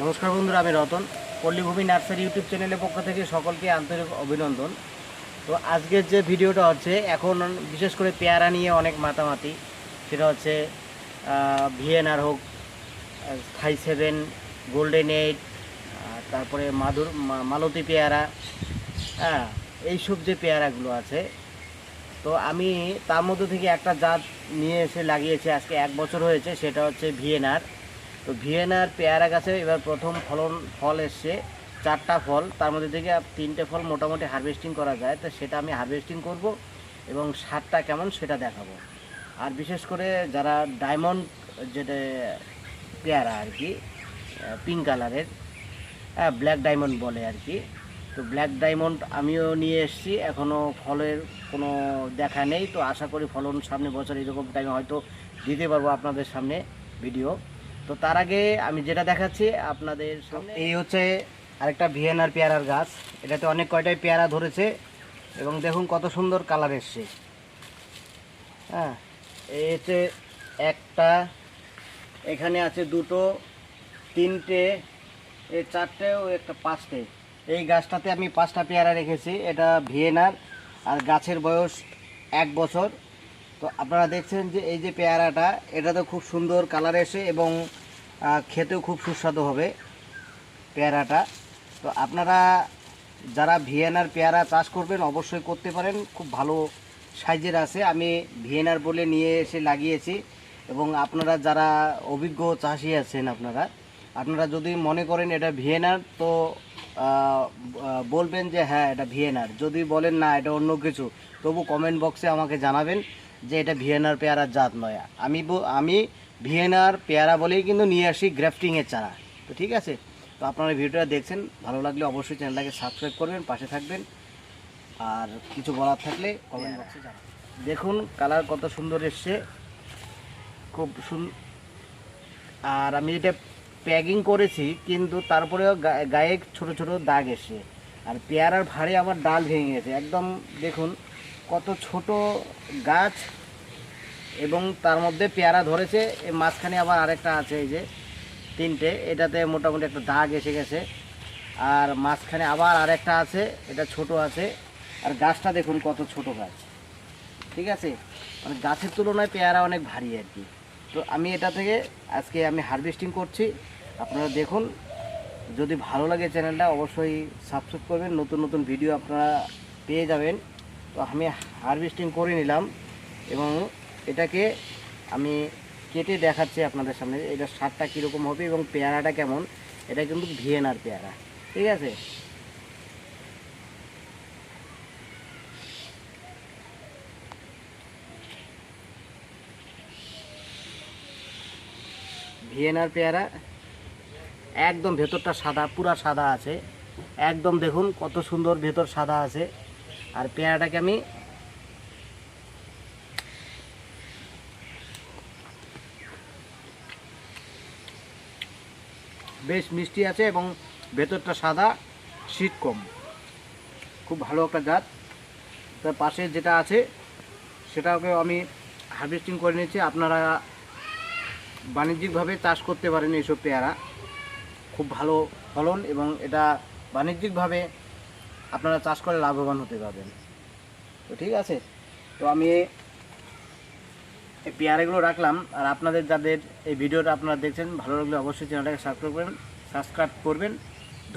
নমস্কার বন্ধুরা, আমি রতন। পল্লীভূমি নার্সারি ইউটিউব চ্যানেলের পক্ষ থেকে সকলকে আন্তরিক অভিনন্দন। তো আজকের যে ভিডিওটা হচ্ছে, এখন বিশেষ করে পেয়ারা নিয়ে অনেক মাতামাতি। সেটা হচ্ছে ভিএনআর হোক, থাই সেভেন, গোল্ডেন এইট তারপরে মাদুর, মা- মালতী পেয়ারা হ্যাঁ এইসব যে পেয়ারাগুলো আছে। তো আমি তার মধ্যে থেকে একটা জাত নিয়ে এসে লাগিয়েছি, আজকে এক বছর হয়েছে, সেটা হচ্ছে ভিএনআর তো ভিয়েনার পেয়ারা গাছে এবার প্রথম ফলন, ফল এসছে, চারটা ফল। তার মধ্যে থেকে তিনটে ফল মোটামুটি হারভেস্টিং করা যায়, তো সেটা আমি হারভেস্টিং করব এবং সারটা কেমন সেটা দেখাবো। আর বিশেষ করে যারা ডায়মন্ড যেটা পেয়ারা আর কি পিঙ্ক কালারের হ্যাঁ ব্ল্যাক ডায়মন্ড বলে আর কি। তো ব্ল্যাক ডায়মন্ড আমিও নিয়ে এসেছি এখনও ফলের কোনো দেখা নেই। তো আশা করি ফলন সামনে বছর এরকম টাইমে হয়তো দিতে পারব আপনাদের সামনে ভিডিও তো তার আগে আমি যেটা দেখাচ্ছি আপনাদের এই হচ্ছে আরেকটা ভিএনআর পেয়ারার গাছ। এটাতে অনেক কয়টাই পেয়ারা ধরেছে এবং দেখুন কত সুন্দর কালার এসছে। হ্যাঁ এই হচ্ছে একটা, এখানে আছে দুটো, তিনটে, এই চারটে ও একটা পাঁচটে। এই গাছটাতে আমি পাঁচটা পেয়ারা রেখেছি। এটা ভিয়েনার আর গাছের বয়স এক বছর। তো আপনারা দেখছেন যে এই যে পেয়ারাটা, এটা তো খুব সুন্দর কালার এসে এবং খেতেও খুব সুস্বাদু হবে পেয়ারাটা। তো আপনারা যারা ভিয়েনার পেয়ারা চাষ করবেন অবশ্যই করতে পারেন, খুব ভালো সাইজের আছে। আমি ভিয়েনার বলে নিয়ে এসে লাগিয়েছি এবং আপনারা যারা অভিজ্ঞ চাষি আছেন আপনারা আপনারা যদি মনে করেন এটা ভিয়েনার, তো বলবেন যে হ্যাঁ এটা ভিয়েনার। যদি বলেন না, এটা অন্য কিছু, তবু কমেন্ট বক্সে আমাকে জানাবেন। যে এটা ভিয়েনার পেয়ারার জাত নয়। আমি আমি ভিয়েনার পেয়ারা বলেই কিন্তু নিয়ে আসি গ্রাফটিংয়ের চারা। তো ঠিক আছে? তো আপনারা ভিডিওটা দেখছেন ভালো লাগলে অবশ্যই চ্যানেলটাকে সাবস্ক্রাইব করবেন পাশে থাকবেন। আর কিছু বলার থাকলে কমেন্ট বক্সে জানাবেন। দেখুন কালার কত সুন্দর এসছে। খুব সুন্দর আর আমি এটা প্যাকিং করেছি কিন্তু তারপরেও গায়ে ছোট ছোট দাগ এসে আর পেয়ারার ভারে আমার ডাল ভেঙে গেছে। একদম দেখুন কত ছোট গাছ এবং তার মধ্যে পেয়ারা ধরেছে মাঝখানে আবার আরেকটা আছে এই যে তিনটে, এটাতে মোটামুটি একটা দাগ এসে গেছে। আর মাঝখানে আবার আরেকটা আছে, এটা ছোট আছে। আর গাছটা দেখুন কত ছোট গাছ। ঠিক আছে? মানে গাছের তুলনায় পেয়ারা অনেক ভারী আর কি। তো আমি এটা থেকে আজকে আমি হারভেস্টিং করছি। আপনারা দেখুন, যদি ভালো লাগে চ্যানেলটা অবশ্যই সাবস্ক্রাইব করবেন। নতুন নতুন ভিডিও আপনারা পেয়ে যাবেন। তো আমি হারভেস্টিং করে নিলাম এবং এটাকে আমি কেটে দেখাচ্ছি আপনাদের সামনে এটা স্বাদটা কীরকম হবে এবং পেয়ারাটা কেমন। এটা কিন্তু ভিয়েনার পেয়ারা, ঠিক আছে? ভিয়েনার পেয়ারা একদম ভেতরটা সাদা, পুরা সাদা আছে। একদম দেখুন কত সুন্দর ভেতর সাদা আছে। আর পেয়ারাটাকে আমি বেশ মিষ্টি আছে এবং ভেতরটা সাদা, শীত কম। খুব ভালো একটা জাত তার পাশে যেটা আছে সেটাকে আমি হারভেস্টিং করে নিয়েছি। আপনারা বাণিজ্যিকভাবে চাষ করতে পারেন এইসব পেয়ারা। খুব ভালো ফলন এবং এটা বাণিজ্যিকভাবে আপনারা চাষ করে লাভবান হতে পারবেন। তো ঠিক আছে, তো আমি এই পেয়ারাগুলো রাখলাম, আর আপনাদের যাদের এই ভিডিওটা আপনারা দেখছেন, ভালো লাগলে অবশ্যই চ্যানেলটাকে সাবস্ক্রাইব করবেন সাবস্ক্রাইব করবেন।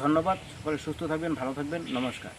ধন্যবাদ, সকলে সুস্থ থাকবেন, ভালো থাকবেন, নমস্কার।